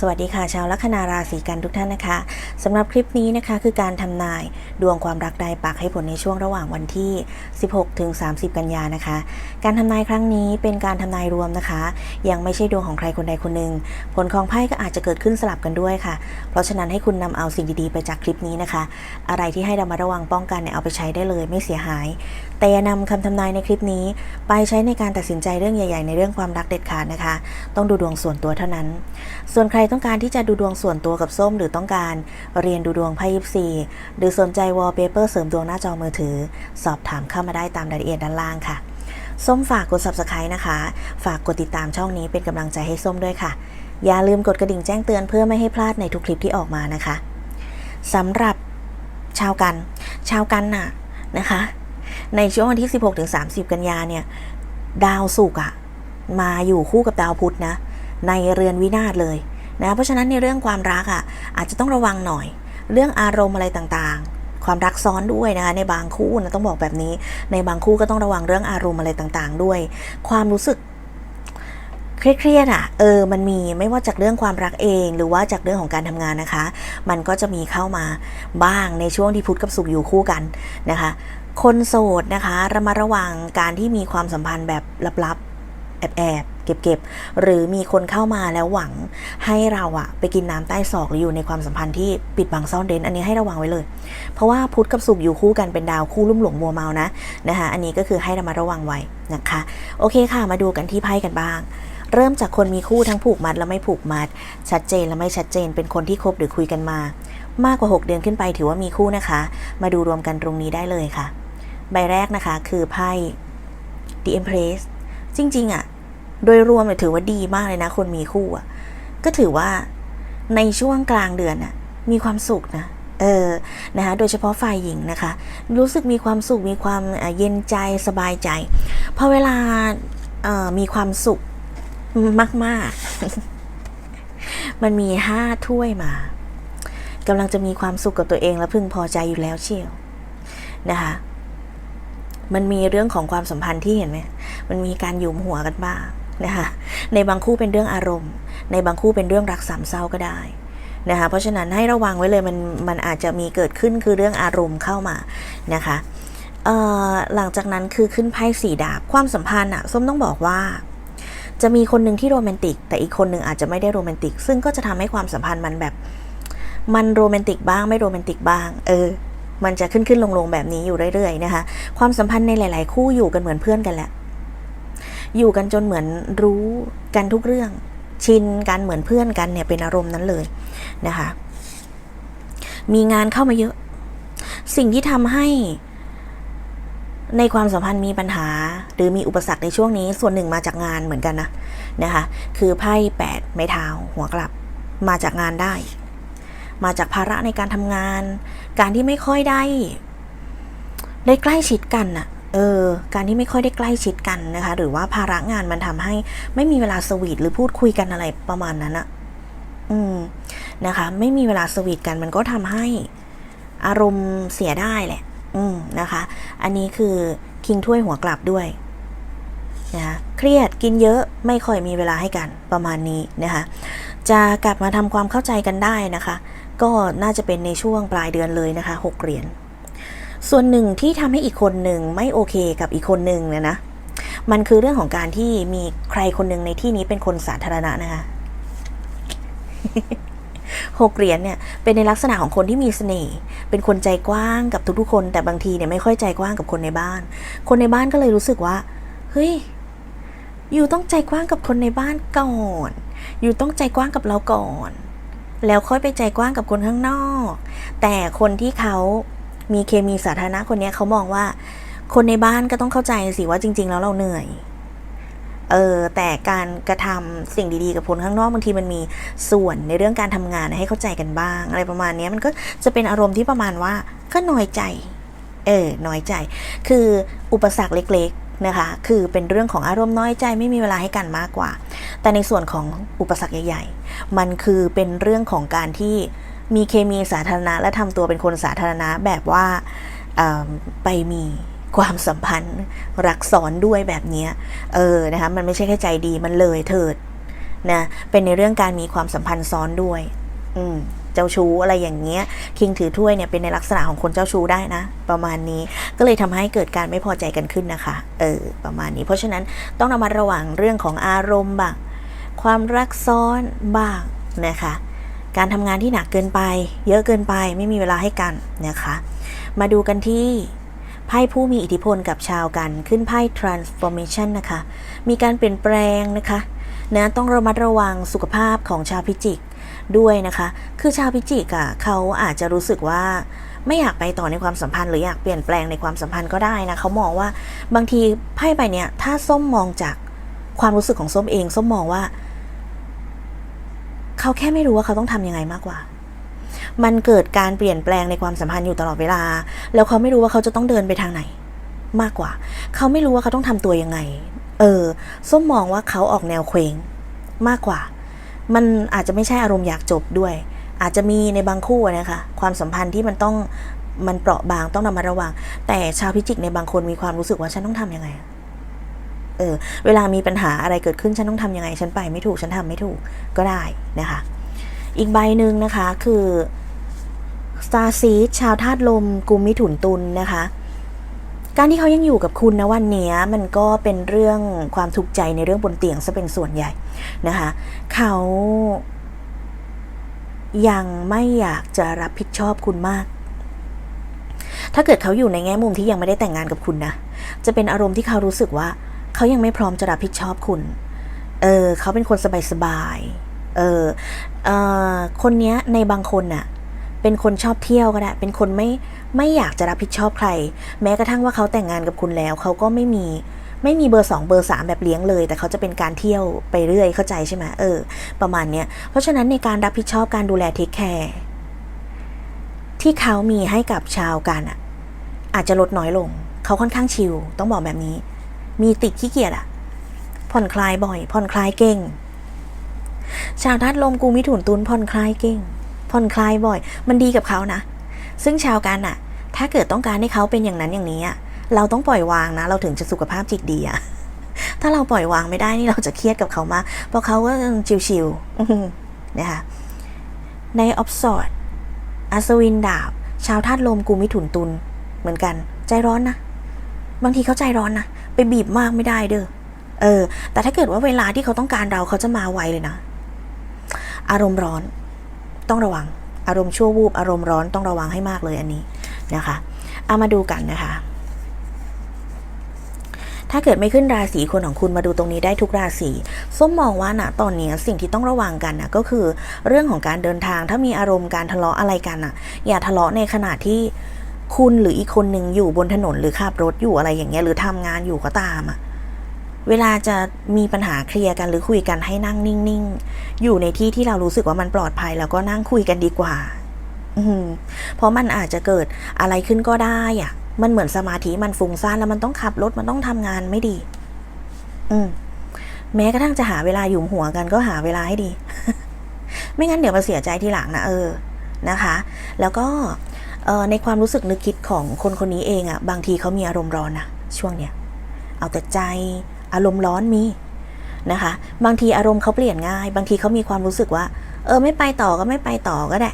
สวัสดีค่ะชาวลัคนาราศีกันทุกท่านนะคะสำหรับคลิปนี้นะคะคือการทำนายดวงความรักใดปากให้ผลในช่วงระหว่างวันที่ 16 ถึง 30 กันยานะคะ การทำนายครั้งนี้เป็นการทำนายรวมนะคะ ยังไม่ใช่ดวงของใครคนใดคนหนึ่งผลของไพ่ก็อาจจะเกิดขึ้นสลับกันด้วยค่ะ เพราะฉะนั้นให้คุณนำเอาสิ่งดีๆไปจากคลิปนี้นะคะ อะไรที่ให้เรามาระวังป้องกันเนี่ยเอาไปใช้ได้เลยไม่เสียหาย แต่อย่านำคำทำนายในคลิปนี้ ไปใช้ในการตัดสินใจเรื่องใหญ่ ๆ ในเรื่องความรักเด็ดขาดนะคะ ต้องดูดวงส่วนตัวเท่านั้น ส่วนใครต้องการที่จะดูดวงส่วนตัวกับส้ม หรือต้องการเรียนดูดวงไพ่ยิปซีหรือสนใจวอลเปเปอร์เสริมดวงหน้าจอมือถือ สอบถามเข้ามาได้ตามรายละเอียดด้านล่างค่ะ ส้มฝากกด subscribe นะคะ ฝากกดติดตามช่องนี้เป็นกำลังใจให้ส้มด้วยค่ะ อย่าลืมกดกระดิ่งแจ้งเตือนเพื่อไม่ให้พลาดในทุกคลิปที่ออกมานะคะสำหรับชาวกัน ชาวกันน่ะนะคะ ในช่วงวันที่ 16-30 กันยาเนี่ย ดาวศุกร์อะมาอยู่คู่กับดาวพุธนะ ในเรือนวินาศเลย นะเพราะฉะนั้นในเรื่องความรักอะอาจจะต้องระวังหน่อย เรื่องอารมณ์อะไรต่างๆ ความรักซ้อนด้วยนะคะในบางคู่นะต้องบอกแบบนี้ ในบางคู่ก็ต้องระวังเรื่องอารมณ์อะไรต่างๆ ด้วย ความรู้สึกเครียดๆอะ เออ มันมีไม่ว่าจากเรื่องความรักเอง หรือว่าจากเรื่องของการทำงานนะคะ มันก็จะมีเข้ามาบ้างในช่วงที่พุธกับสุขอยู่คู่กันนะคะ คนโสดนะคะระมัดระวังการที่มีความสัมพันธ์แบบลับๆ แอบๆ เก็บๆหรือมีคนเข้ามาแล้วหวังให้เราอะไปกินน้ำใต้ศอกหรืออยู่ในความสัมพันธ์ที่ปิดบังซ่อนเร้นอันนี้ให้ระวังไว้เลย เพราะว่าพุธกับสุขอยู่คู่กันเป็นดาวคู่ลุ่มหลงมัวเมานะนะคะอันนี้ก็คือให้ระมัดระวังไว้นะคะ โอเคค่ะมาดูกันที่ไพ่กันบ้างเริ่มจากคนมีคู่ทั้งผูกมัดและไม่ผูกมัด ชัดเจนและไม่ชัดเจน เป็นคนที่คบหรือคุยกันมา มากกว่า 6 เดือนขึ้นไปถือว่ามีคู่นะคะ มาดูรวมกันตรงนี้ได้เลยค่ะ ใบแรกนะคะคือไพ่ The Empress จริง ๆอะ โดยรวมเนี่ยถือว่าดีมากเลยนะ คนมีคู่อะก็ถือว่าในช่วงกลางเดือนน่ะ มีความสุขนะเออนะคะโดยเฉพาะฝ่ายหญิงนะคะ รู้สึกมีความสุขมีความเย็นใจสบายใจพอเวลาออมีความสุขมาก ๆ มันมีห้าถ้วยมากำลังจะมีความสุขกับตัวเองและพึงพอใจอยู่แล้วเชียวนะคะมันมีเรื่องของความสัมพันธ์ที่เห็นไหมมันมีการหยุมหัวกันบ้าง นะคะในบางคู่เป็นเรื่องอารมณ์ ในบางคู่เป็นเรื่องรักสามเศร้าก็ได้นะคะเพราะฉะนั้นให้ระวังไว้เลยมันมันอาจจะมีเกิดขึ้นคือเรื่องอารมณ์เข้ามานะคะหลังจากนั้นคือขึ้นไพ่สีดาบความสัมพันธ์อะส้มต้องบอกว่า จะมีคนหนึ่งที่โรแมนติก แต่อีกคนหนึ่งอาจจะไม่ได้โรแมนติก ซึ่งก็จะทำให้ความสัมพันธ์มันแบบมันโรแมนติกบ้างไม่โรแมนติกบ้าง เออ มันจะขึ้นขึ้นลงลงแบบนี้อยู่เรื่อยๆนะคะ ความสัมพันธ์ในหลาย ๆ คู่อยู่กันเหมือนเพื่อนกันแหละ อยู่กันจนเหมือนรู้กันทุกเรื่อง ชินกันเหมือนเพื่อนกันเนี่ยเป็นอารมณ์นั้นเลยนะคะ มีงานเข้ามาเยอะ สิ่งที่ทำให้ในความสัมพันธ์มีปัญหา หรือมีอุปสรรคในช่วงนี้ส่วนหนึ่งมาจากงานเหมือนกันนะนะคะ คือไพ่แปดไม้เท้าหัวกลับมาจากงานได้ มาจากภาระในการทำงาน การที่ไม่ค่อยได้ ได้ใกล้ชิดกันน่ะ เออการที่ไม่ค่อยได้ใกล้ชิดกันนะคะ หรือว่าภาระงานมันทำให้ไม่มีเวลาสวีทหรือพูดคุยกันอะไรประมาณนั้นอะอืมนะคะ ไม่มีเวลาสวีทกันมันก็ทำให้อารมณ์เสียได้แหละ อืมนะคะ อันนี้คือคิงถ้วยหัวกลับด้วยนะคะเครียดกินเยอะไม่ค่อยมีเวลาให้กันประมาณนี้นะคะ จะกลับมาทำความเข้าใจกันได้นะคะ ก็น่าจะเป็นในช่วงปลายเดือนเลยนะคะหกเหรียญ ส่วนหนึ่งที่ทำให้อีกคนหนึ่งไม่โอเคกับอีกคนหนึ่งเนี่ยนะ มันคือเรื่องของการที่มีใครคนหนึ่งในที่นี้เป็นคนสาธารณะนะคะหกเหรียญเนี่ยเป็นในลักษณะของคนที่มีเสน่ห์เป็นคนใจกว้างกับทุกๆคน แต่บางทีเนี่ยไม่ค่อยใจกว้างกับคนในบ้าน คนในบ้านก็เลยรู้สึกว่าเฮ้ยอยู่ต้องใจกว้างกับคนในบ้านก่อน อยู่ต้องใจกว้างกับเราก่อน แล้วค่อยไปใจกว้างกับคนข้างนอก แต่คนที่เขา มีเคมีสาธารณะคนนี้เขามองว่า คนในบ้านก็ต้องเข้าใจสิว่าจริง ๆ แล้วเราเหนื่อยเออแต่การกระทำสิ่งดีๆกับคนข้างนอกบางทีมันมีส่วนในเรื่องการทำงานให้เข้าใจกันบ้าง อะไรประมาณนี้มันก็จะเป็นอารมณ์ที่ประมาณว่าก็น้อยใจ เออน้อยใจ คืออุปสรรคเล็กๆนะคะ คือเป็นเรื่องของอารมณ์น้อยใจไม่มีเวลาให้กันมากกว่า แต่ในส่วนของอุปสรรคใหญ่ ๆ มันคือเป็นเรื่องของการที่ มีเคมีสาธารณะ และทำตัวเป็นคนสาธารณะแบบว่าไปมีความสัมพันธ์รักซ้อนด้วยแบบนี้เออนะคะมันไม่ใช่แค่ใจดีมันเลยเถิดนะเป็นในเรื่องการมีความสัมพันธ์ซ้อนด้วย อืมเจ้าชู้อะไรอย่างเงี้ยคิงถือถ้วยเนี่ยเป็นในลักษณะของคนเจ้าชู้ได้นะ ประมาณนี้ก็เลยทำให้เกิดการไม่พอใจกันขึ้นนะคะ เออ ประมาณนี้ เพราะฉะนั้นต้องระมัดระวังเรื่องของอารมณ์บ้างความรักซ้อนบ้างนะคะ การทำงานที่หนักเกินไป เยอะเกินไปไม่มีเวลาให้กันนะคะ มาดูกันที่ไพ่ผู้มีอิทธิพลกับชาวกันขึ้นไพ่ transformation นะคะ มีการเปลี่ยนแปลงนะคะนะต้องระมัดระวังสุขภาพของชาวพิจิกด้วยนะคะ คือชาวพิจิกอะ่ะเขาอาจจะรู้สึกว่าไม่อยากไปต่อในความสัมพันธ์หรืออยากเปลี่ยนแปลงในความสัมพันธ์ก็ได้นะเขามองว่าบางทีไพ่ใบเนี้ยถ้าส้มมองจากความรู้สึกของส้มเอง ส้มมองว่า เขาแค่ไม่รู้ว่าเขาต้องทำยังไงมากกว่า มันเกิดการเปลี่ยนแปลงในความสัมพันธ์อยู่ตลอดเวลา แล้วเขาไม่รู้ว่าเขาจะต้องเดินไปทางไหน มากกว่า เขาไม่รู้ว่าเขาต้องทำตัวยังไง เออ ส้มมองว่าเขาออกแนวเคว้งมากกว่า มันอาจจะไม่ใช่อารมณ์อยากจบด้วย อาจจะมีในบางคู่นะคะความสัมพันธ์ที่มันต้องมันเปราะบางต้องระมัดระวัง แต่ชาวพิจิกในบางคนมีความรู้สึกว่าฉันต้องทำยังไง เออเวลามีปัญหาอะไรเกิดขึ้นฉันต้องทำยังไงฉันไปไม่ถูกฉันทำไม่ถูกก็ได้นะคะ อีกใบหนึ่งนะคะคือ Star Seed ชาวธาตุลมกุมมิถุนตุลนะคะ การที่เขายังอยู่กับคุณนะวันนี้มันก็เป็นเรื่องความทุกข์ใจในเรื่องบนเตียงซะเป็นส่วนใหญ่นะคะ เขายังไม่อยากจะรับผิดชอบคุณมาก ถ้าเกิดเขาอยู่ในแง่มุมที่ยังไม่ได้แต่งงานกับคุณนะ จะเป็นอารมณ์ที่เขารู้สึกว่า เขายังไม่พร้อมจะรับผิดชอบคุณ เออเขาเป็นคนสบายๆ เออเออคนเนี้ยในบางคนน่ะ เป็นคนชอบเที่ยวก็ได้ เป็นคนไม่ไม่อยากจะรับผิดชอบใคร แม้กระทั่งว่าเขาแต่งงานกับคุณแล้ว เขาก็ไม่มีไม่มีเบอร์สองเบอร์สามแบบเลี้ยงเลย แต่เขาจะเป็นการเที่ยวไปเรื่อยเข้าใจใช่ไหมเออ ประมาณเนี้ย เพราะฉะนั้นในการรับผิดชอบการดูแลเทคแคร์ที่เขามีให้กับชาวกันอะอาจจะลดน้อยลง เขาค่อนข้างชิลต้องบอกแบบนี้ มีติดขี้เกียจอะผ่อนคลายบ่อย ผ่อนคลายเก่ง ชาวธาตุลมกูมิถุนตุนผ่อนคลายเก่ง ผ่อนคลายบ่อย มันดีกับเขานะ ซึ่งชาวกันอะถ้าเกิดต้องการให้เขาเป็นอย่างนั้นอย่างนี้อะเราต้องปล่อยวางนะ เราถึงจะสุขภาพจิตดีอะถ้าเราปล่อยวางไม่ได้นี่เราจะเครียดกับเขามากเพราะเขาก็ชิวๆนะคะในออฟสอดอัศวินดาบ ชาวธาตุลมกูมิถุนตุลเหมือนกัน ใจร้อนนะ บางทีเขาใจร้อนนะ ไปบีบมากไม่ได้เด้อ เออ แต่ถ้าเกิดว่าเวลาที่เขาต้องการเราเขาจะมาไวเลยนะ อารมณ์ร้อน ต้องระวัง อารมณ์ชั่ววูบ อารมณ์ร้อนต้องระวังให้มากเลยอันนี้นะคะ เอามาดูกันนะคะ ถ้าเกิดไม่ขึ้นราศีคนของคุณมาดูตรงนี้ได้ทุกราศีส้มมองว่านะตอนนี้สิ่งที่ต้องระวังกันนะก็คือเรื่องของการเดินทางถ้ามีอารมณ์การทะเลาะอะไรกันอะอย่าทะเลาะในขณะที่ คุณหรืออีกคนหนึ่งอยู่บนถนนหรือขับรถอยู่อะไรอย่างเงี้ยหรือทำงานอยู่ก็ตามอะเวลาจะมีปัญหาเคลียร์กันหรือคุยกันให้นั่งนิ่งๆ อยู่ในที่ที่เรารู้สึกว่ามันปลอดภัย แล้วก็นั่งคุยกันดีกว่า อืเพราะมันอาจจะเกิดอะไรขึ้นก็ได้อะมันเหมือนสมาธิมันฟุ้งซ่านแล้วมันต้องขับรถมันต้องทำงานไม่ดี อืมแม้กระทั่งจะหาเวลาหยุมหัวกันก็หาเวลาให้ดี ไม่งั้นเดี๋ยวมาเสียใจทีหลังนะเออนะคะ แล้วก็ ในความรู้สึกนึกคิดของคนคนนี้เองอะบางทีเขามีอารมณ์ร้อนนะช่วงเนี้ยเอาแต่ใจอารมณ์ร้อนมีนะคะ บางทีอารมณ์เขาเปลี่ยนง่าย บางทีเขามีความรู้สึกว่า เออไม่ไปต่อก็ไม่ไปต่อก็ได้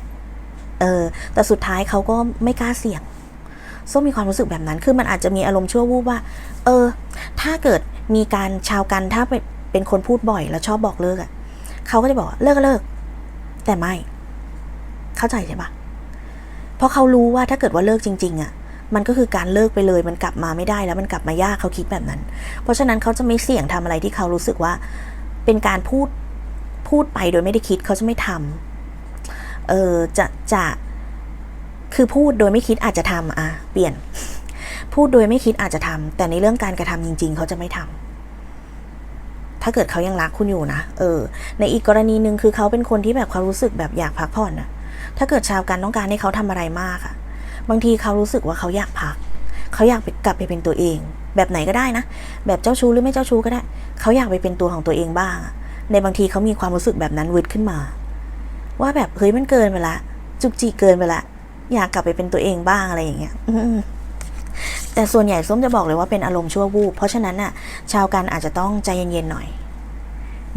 เออแต่สุดท้ายเขาก็ไม่กล้าเสี่ยงส้มมีความรู้สึกแบบนั้น คือมันอาจจะมีอารมณ์ชั่ววูบว่า เออ ถ้าเกิดมีการชาวกันถ้าเป็นเป็นคนพูดบ่อยแล้วชอบบอกเลิกอะ่ะเขาก็จะบอกว่าเลิกก็เลิก แต่ไม่ เข้าใจใช่ปะ เพราะเขารู้ว่าถ้าเกิดว่าเลิกจริงๆอะ่ะมันก็คือการเลิกไปเลยมันกลับมาไม่ได้แล้วมันกลับมายากเขาคิดแบบนั้น เพราะฉะนั้นเขาจะไม่เสี่ยงทำอะไรที่เขารู้สึกว่าเป็นการพูดพูดไปโดยไม่ได้คิดเขาจะไม่ทำเออจะจะคือพูดโดยไม่คิดอาจจะทำอะเปลี่ยน พูดโดยไม่คิดอาจจะทำแต่ในเรื่องการกระทำจริง ๆ เขาจะไม่ทำถ้าเกิดเขายังรักคุณอยู่นะเออ ในอีกกรณีหนึ่งคือเขาเป็นคนที่แบบความรู้สึกแบบอยากพักผ่อนนะ ถ้าเกิดชาวกันต้องการให้เขาทำอะไรมากอะบางทีเขารู้สึกว่าเขาอยากพัก เขาอยากกลับไปเป็นตัวเอง แบบไหนก็ได้นะ แบบเจ้าชู้หรือไม่เจ้าชู้ก็ได้ เขาอยากไปเป็นตัวของตัวเองบ้าง ในบางทีเขามีความรู้สึกแบบนั้นวืดขึ้นมา ว่าแบบเฮ้ยมันเกินไปละ จุกจิกเกินไปละ อยากกลับไปเป็นตัวเองบ้างอะไรอย่างเงี้ยแต่ส่วนใหญ่ส้มจะบอกเลยว่าเป็นอารมณ์ชั่ววูบ เพราะฉะนั้นน่ะ ชาวกันอาจจะต้องใจเย็นๆหน่อย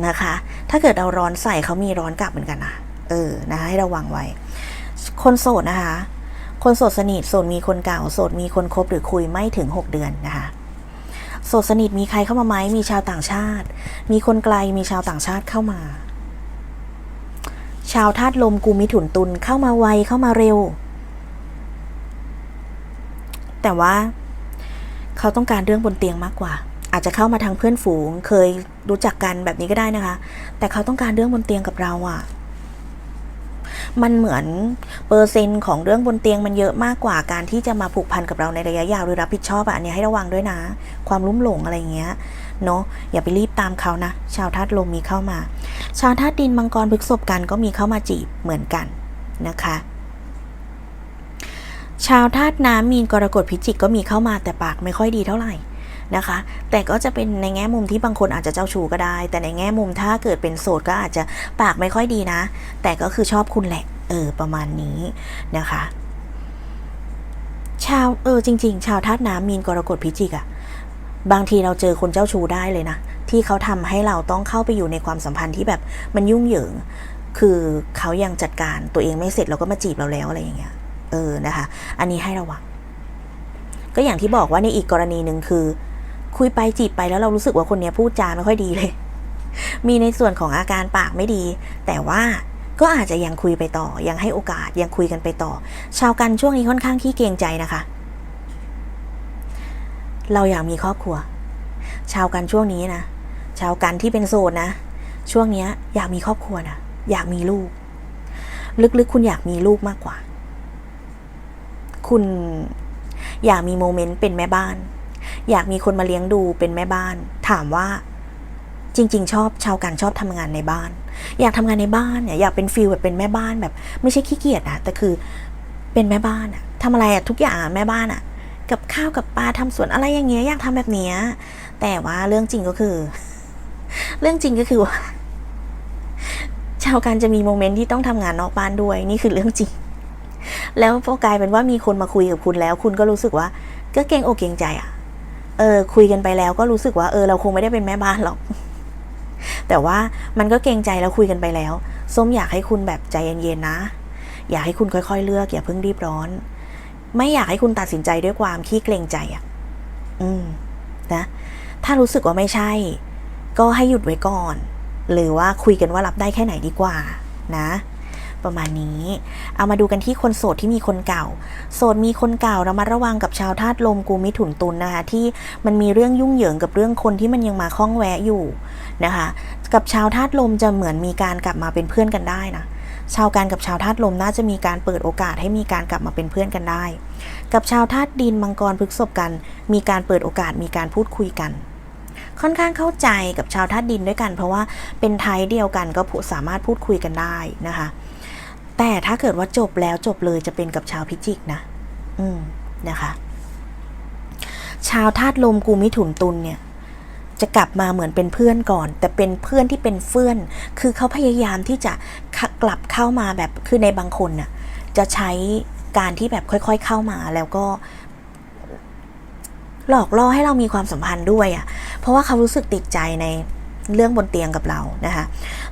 นะคะ ถ้าเกิดเราร้อนใส่เขามีร้อนกลับเหมือนกันนะ เออนะคะให้ระวังไว้ คนโสดนะคะ คนโสดสนิทโสดมีคนเก่าโสดมีคนคบหรือคุยไม่ถึง 6 เดือนนะคะโสดสนิทมีใครเข้ามาไหมมีชาวต่างชาติ มีคนไกลมีชาวต่างชาติเข้ามา ชาวธาตุลมกูมิถุนตุลเข้ามาไวเข้ามาเร็ว แต่ว่าเขาต้องการเรื่องบนเตียงมากกว่า อาจจะเข้ามาทางเพื่อนฝูง เคยรู้จักกันแบบนี้ก็ได้นะคะ แต่เขาต้องการเรื่องบนเตียงกับเราอะ มันเหมือนเปอร์เซ็นต์ของเรื่องบนเตียงมันเยอะมากกว่าการที่จะมาผูกพันกับเราในระยะยาวหรือรับผิดชอบอะอันนี้ให้ระวังด้วยนะ ความลุ่มหลงอะไรเงี้ยเนาะอย่าไปรีบตามเขานะ ชาวธาตุลมมีเข้ามา ชาวธาตุดินมังกรพฤกษภกันก็มีเข้ามาจีบเหมือนกันนะคะชาวธาตุน้ำมีนกรกฎพิจิกก็มีเข้ามาแต่ปากไม่ค่อยดีเท่าไหร่ นะคะ แต่ก็จะเป็นในแง่มุมที่บางคนอาจจะเจ้าชู้ก็ได้ แต่ในแง่มุมถ้าเกิดเป็นโสดก็อาจจะปากไม่ค่อยดีนะ แต่ก็คือชอบคุณแหละ เออ ประมาณนี้นะคะ ชาวเออจริง ๆ ชาวธาตุน้ำมีนกรกฎพิจิกอะบางทีเราเจอคนเจ้าชู้ได้เลยนะ ที่เขาทำให้เราต้องเข้าไปอยู่ในความสัมพันธ์ที่แบบมันยุ่งเหยิง คือเขายังจัดการตัวเองไม่เสร็จเราก็มาจีบเราแล้วอะไรอย่างเงี้ย เออนะคะ อันนี้ให้ระวังก็อย่างที่บอกว่าในอีกกรณีหนึ่งคือ คุยไปจีบไปแล้วเรารู้สึกว่าคนนี้พูดจาไม่ค่อยดีเลย มีในส่วนของอาการปากไม่ดี แต่ว่าก็อาจจะยังคุยไปต่อ ยังให้โอกาสยังคุยกันไปต่อ ชาวกันช่วงนี้ค่อนข้างขี้เกรงใจนะคะ เราอยากมีครอบครัว ชาวกันช่วงนี้นะชาวกันที่เป็นโสดนะ ช่วงนี้อยากมีครอบครัวนะอยากมีลูก ลึกๆ คุณอยากมีลูกมากกว่า คุณอยากมีโมเมนต์เป็นแม่บ้าน อยากมีคนมาเลี้ยงดูเป็นแม่บ้าน ถามว่าจริง ๆ ชอบชาวกันชอบทำงานในบ้าน อยากทำงานในบ้านเนี่ยอยากเป็นฟิลแบบเป็นแม่บ้านแบบ ไม่ใช่ขี้เกียจนะแต่คือเป็นแม่บ้านอะทำอะไรอะทุกอย่างแม่บ้านอะกับข้าวกับปลาทำสวนอะไรอย่างเงี้ยอยากทำแบบเนี้ยแต่ว่าเรื่องจริงก็คือ เรื่องจริงก็คือว่าชาวกันจะมีโมเมนต์ที่ต้องทำงานนอกบ้านด้วยนี่คือเรื่องจริง แล้วพอกลายเป็นว่ามีคนมาคุยกับคุณแล้ว คุณก็รู้สึกว่า ก็เกรงอกเกรงใจอะ เออคุยกันไปแล้วก็รู้สึกว่าเออเราคงไม่ได้เป็นแม่บ้านหรอก แต่ว่ามันก็เกรงใจแล้วคุยกันไปแล้วส้มอยากให้คุณแบบใจเย็นๆนะ อยากให้คุณค่อยๆ เลือกอย่าเพิ่งรีบร้อน ไม่อยากให้คุณตัดสินใจด้วยความขี้เกรงใจอะ่ะ อืมนะถ้ารู้สึกว่าไม่ใช่ ก็ให้หยุดไว้ก่อน หรือว่าคุยกันว่ารับได้แค่ไหนดีกว่า นะ ประมาณนี้ เอามาดูกันที่คนโสดที่มีคนเก่า โสดมีคนเก่าเรามาระวังกับชาวธาตุลมกูมิถุนตุลนนะคะที่มันมีเรื่องยุ่งเหยิงกับเรื่องคนที่มันยังมาคล้องแวะอยู่นะคะ กับชาวธาตุลมจะเหมือนมีการกลับมาเป็นเพื่อนกันได้นะชาวกันกับชาวธาตุลมน่าจะมีการเปิดโอกาสให้มีการกลับมาเป็นเพื่อนกันได้ กับชาวธาตุดินมังกรพฤกษภกัน มีการเปิดโอกาสมีการพูดคุยกัน ค่อนข้างเข้าใจกับชาวธาตุดินด้วยกัน เพราะว่าเป็นไทยเดียวกันก็พูดสามารถพูดคุยกันได้นะคะ แต่ถ้าเกิดว่าจบแล้วจบเลยจะเป็นกับชาวพิจิกนะ อืมนะคะ ชาวธาตุลมกูมิถุนตุลเนี่ย จะกลับมาเหมือนเป็นเพื่อนก่อน แต่เป็นเพื่อนที่เป็นเฟื่อน คือเขาพยายามที่จะกลับเข้ามาแบบคือในบางคนน่ะ จะใช้การที่แบบค่อย ๆ เข้ามาแล้วก็หลอกล่อให้เรามีความสัมพันธ์ด้วยอะ่ะ เพราะว่าเขารู้สึกติดใจในเรื่องบนเตียงกับเรานะคะ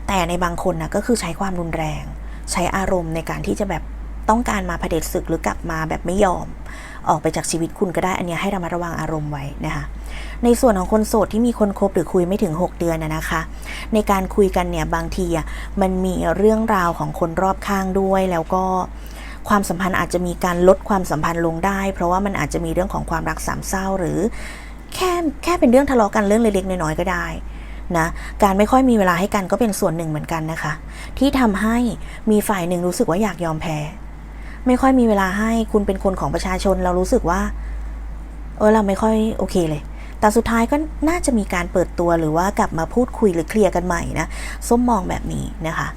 แต่ในบางคนนะก็คือใช้ความรุนแรง ใช้อารมณ์ในการที่จะแบบต้องการมาเผด็จศึกหรือกลับมาแบบไม่ยอม ออกไปจากชีวิตคุณก็ได้อันนี้ให้ระมัดระวังอารมณ์ไว้นะคะในส่วนของคนโสดที่มีคนคบหรือคุยไม่ถึง 6 เดือนนะนะคะ ในการคุยกันเนี่ยบางทีอะมันมีเรื่องราวของคนรอบข้างด้วยแล้วก็ความสัมพันธ์อาจจะมีการลดความสัมพันธ์ลงได้ เพราะว่ามันอาจจะมีเรื่องของความรักสามเศร้าหรือแค่แค่เป็นเรื่องทะเลาะกันเรื่องเล็กๆน้อยๆก็ได้ นะการไม่ค่อยมีเวลาให้กันก็เป็นส่วนหนึ่งเหมือนกันนะคะ ที่ทำให้มีฝ่ายหนึ่งรู้สึกว่าอยากยอมแพ้ ไม่ค่อยมีเวลาให้คุณเป็นคนของประชาชนเรารู้สึกว่า เออเราไม่ค่อยโอเคเลย แต่สุดท้ายก็น่าจะมีการเปิดตัวหรือว่ากลับมาพูดคุยหรือเคลียร์กันใหม่นะส้มมองแบบนี้นะคะ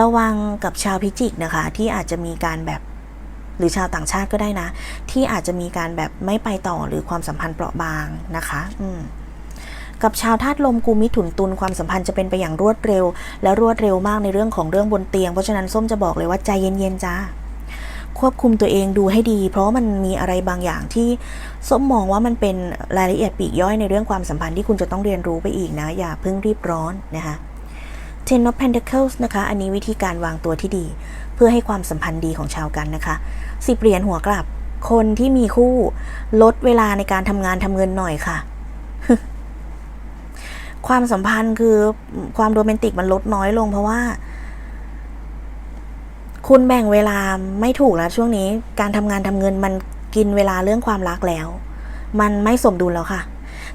ระวังกับชาวพิจิกนะคะ ที่อาจจะมีการแบบหรือชาวต่างชาติก็ได้นะ ที่อาจจะมีการแบบไม่ไปต่อหรือความสัมพันธ์เปราะบางนะคะ อืม กับชาวธาตุลมกูมิถุนตุลความสัมพันธ์จะเป็นไปอย่างรวดเร็ว และรวดเร็วมากในเรื่องของเรื่องบนเตียง เพราะฉะนั้นส้มจะบอกเลยว่าใจเย็นๆจ้าควบคุมตัวเองดูให้ดี เพราะมันมีอะไรบางอย่างที่ส้มมองว่ามันเป็นรายละเอียดปีกย่อยในเรื่องความสัมพันธ์ที่คุณจะต้องเรียนรู้ไปอีกนะ อย่าเพิ่งรีบร้อนนะคะ Ten of Pentacles นะคะ อันนี้วิธีการวางตัวที่ดี เพื่อให้ความสัมพันธ์ดีของชาวกันนะคะสิบเหรียญหัวกลับ คนที่มีคู่ลดเวลาในการทำงานทำเงินหน่อยค่ะ ความสัมพันธ์คือความโรแมนติกมันลดน้อยลง เพราะว่า คุณแบ่งเวลาไม่ถูกแล้วช่วงนี้ การทำงานทำเงินมันกินเวลาเรื่องความรักแล้ว มันไม่สมดุลแล้วค่ะ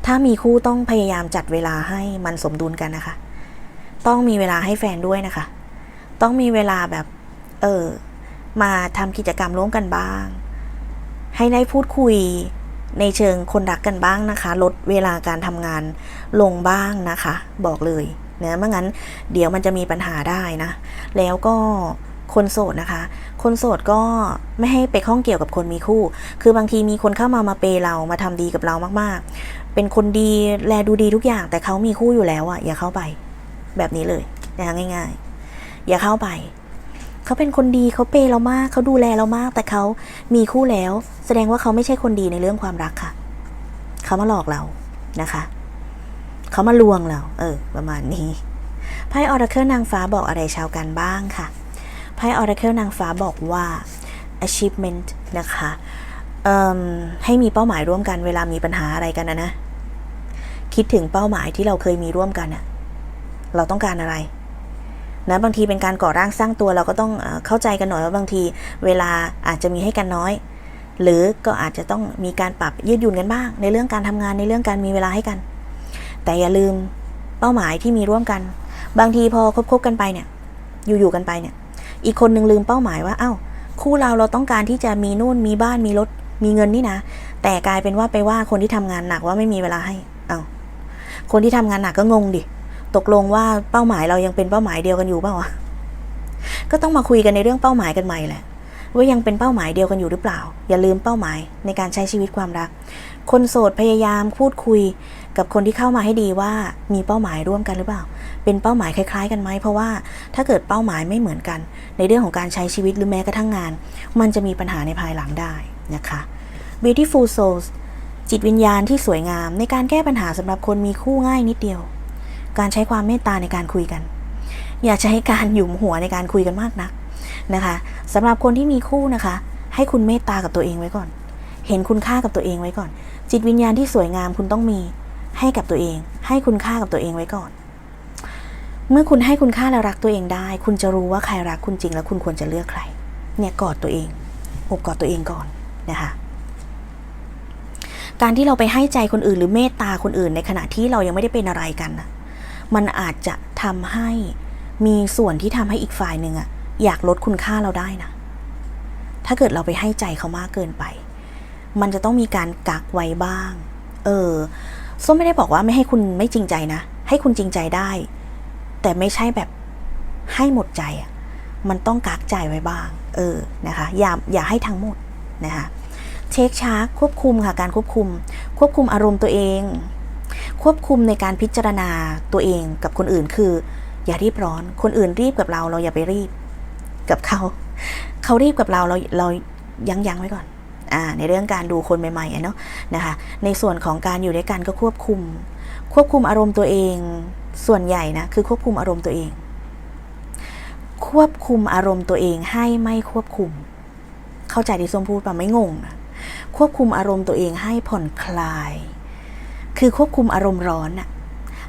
ถ้ามีคู่ต้องพยายามจัดเวลาให้มันสมดุลกันนะคะ ต้องมีเวลาให้แฟนด้วยนะคะ ต้องมีเวลาแบบ เออมาทำกิจกรรมร่วมกันบ้าง ให้ได้พูดคุย ในเชิงคนรักกันบ้างนะคะ ลดเวลาการทำงานลงบ้างนะคะ บอกเลยเนะไม่งั้นเดี๋ยวมันจะมีปัญหาได้นะ แล้วก็คนโสดนะคะ คนโสดก็ไม่ให้ไปข้องเกี่ยวกับคนมีคู่ คือบางทีมีคนเข้ามามาเปย์เรามาทำดีกับเรามากๆ เป็นคนดีแลดูดีทุกอย่าง แต่เขามีคู่อยู่แล้วอะอย่าเข้าไป แบบนี้เลยนะคะง่าย ๆ อย่าเข้าไป เขาเป็นคนดีเขาเปย์เรามากเขาดูแลเรามาก แต่เขามีคู่แล้ว แสดงว่าเขาไม่ใช่คนดีในเรื่องความรักค่ะ เขามาหลอกเรานะคะ เขามาลวงเรา เออ ประมาณนี้ไพ่ออร์เคิลนางฟ้าบอกอะไรชาวกันบ้างค่ะไพ่ออร์เคิลนางฟ้าบอกว่า achievement นะคะให้มีเป้าหมายร่วมกันเวลามีปัญหาอะไรกันนะนะ คิดถึงเป้าหมายที่เราเคยมีร่วมกันอะเราต้องการอะไร นะบางทีเป็นการก่อร่างสร้างตัวเราก็ต้องเข้าใจกันหน่อยว่าบางทีเวลาอาจจะมีให้กันน้อย หรือก็อาจจะต้องมีการปรับยืดหยุ่นกันบ้าง ในเรื่องการทำงานในเรื่องการมีเวลาให้กัน แต่อย่าลืมเป้าหมายที่มีร่วมกัน บางทีพอคบๆกันไปเนี่ย อยู่ๆกันไปเนี่ย อีกคนนึงลืมเป้าหมายว่าเอ้า คู่เราเราต้องการที่จะมีนู่นมีบ้านมีรถมีเงินนี่นะ แต่กลายเป็นว่าไปว่าคนที่ทำงานหนักว่าไม่มีเวลาให้เอ้าคนที่ทำงานหนักก็งงดิ ตกลงว่าเป้าหมายเรายังเป็นเป้าหมายเดียวกันอยู่เปล่าวะก็ต้องมาคุยกันในเรื่องเป้าหมายกันใหม่แหละว่ายังเป็นเป้าหมายเดียวกันอยู่หรือเปล่า อย่าลืมเป้าหมายในการใช้ชีวิตความรัก คนโสดพยายามพูดคุยกับคนที่เข้ามาให้ดีว่ามีเป้าหมายร่วมกันหรือเปล่า เป็นเป้าหมายคล้าย ๆ กันไหมเพราะว่าถ้าเกิดเป้าหมายไม่เหมือนกัน ในเรื่องของการใช้ชีวิตหรือแม้กระทั่งงาน มันจะมีปัญหาในภายหลังได้นะคะ beautiful souls จิตวิญญาณที่สวยงามในการแก้ปัญหาสำหรับคนมีคู่ง่ายนิดเดียว การใช้ความเมตตาในการคุยกัน อย่าใช้การหยุมหัวในการคุยกันมากนักนะคะสำหรับคนที่มีคู่นะคะ ให้คุณเมตตากับตัวเองไว้ก่อน เห็นคุณค่ากับตัวเองไว้ก่อน จิตวิญญาณที่สวยงามคุณต้องมีให้กับตัวเอง ให้คุณค่ากับตัวเองไว้ก่อน เมื่อคุณให้คุณค่าและรักตัวเองได้ คุณจะรู้ว่าใครรักคุณจริงแล้วคุณควรจะเลือกใคร เนี่ยกอดตัวเองอบกอดตัวเองก่อนนะคะการที่เราไปให้ใจคนอื่นหรือเมตตาคนอื่นในขณะที่เรายังไม่ได้เป็นอะไรกันนะ มันอาจจะทำให้มีส่วนที่ทำให้อีกฝ่ายหนึ่งอะอยากลดคุณค่าเราได้นะ ถ้าเกิดเราไปให้ใจเขามากเกินไป มันจะต้องมีการกักไว้บ้าง เออส้มไม่ได้บอกว่าไม่ให้คุณไม่จริงใจนะ ให้คุณจริงใจได้ แต่ไม่ใช่แบบให้หมดใจอะมันต้องกักใจไว้บ้าง เออ นะคะ อย่า อย่าให้ทั้งหมดนะคะ เช็คชาร์ควบคุมค่ะ การควบคุม ควบคุมอารมณ์ตัวเอง ควบคุมในการพิจารณาตัวเองกับคนอื่นคือ อย่ารีบร้อน คนอื่นรีบกับเรา เราอย่าไปรีบกับเขา เขารีบกับเราเราเรายั้งยั้งไว้ก่อนอ่าในเรื่องการดูคนใหม่ๆเนาะนะคะในส่วนของการอยู่ด้วยกันก็ควบคุม ควบคุมอารมณ์ตัวเอง ส่วนใหญ่นะคือควบคุมอารมณ์ตัวเอง ควบคุมอารมณ์ตัวเองให้ไม่ควบคุม เข้าใจที่ส้มพูดป่ะไม่งงนะควบคุมอารมณ์ตัวเองให้ผ่อนคลาย คือควบคุมอารมณ์ร้อนอะ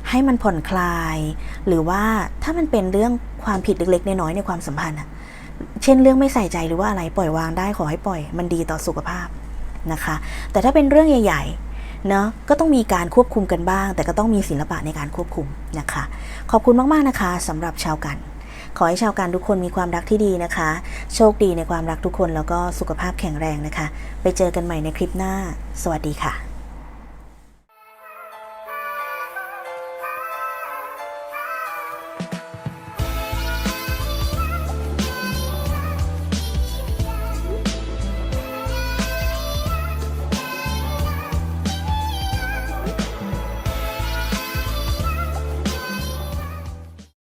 ให้มันผ่อนคลาย หรือว่าถ้ามันเป็นเรื่องความผิดเล็กๆน้อยๆในความสัมพันธ์อะเช่นเรื่องไม่ใส่ใจหรือว่าอะไรปล่อยวางได้ขอให้ปล่อย มันดีต่อสุขภาพนะคะ แต่ถ้าเป็นเรื่องใหญ่ๆเนาะก็ต้องมีการควบคุมกันบ้าง แต่ก็ต้องมีศิลปะในการควบคุมนะคะ ขอบคุณมากๆนะคะสำหรับชาวกัน ขอให้ชาวกันทุกคนมีความรักที่ดีนะคะ โชคดีในความรักทุกคนแล้วก็สุขภาพแข็งแรงนะคะ ไปเจอกันใหม่ในคลิปหน้า สวัสดีค่ะ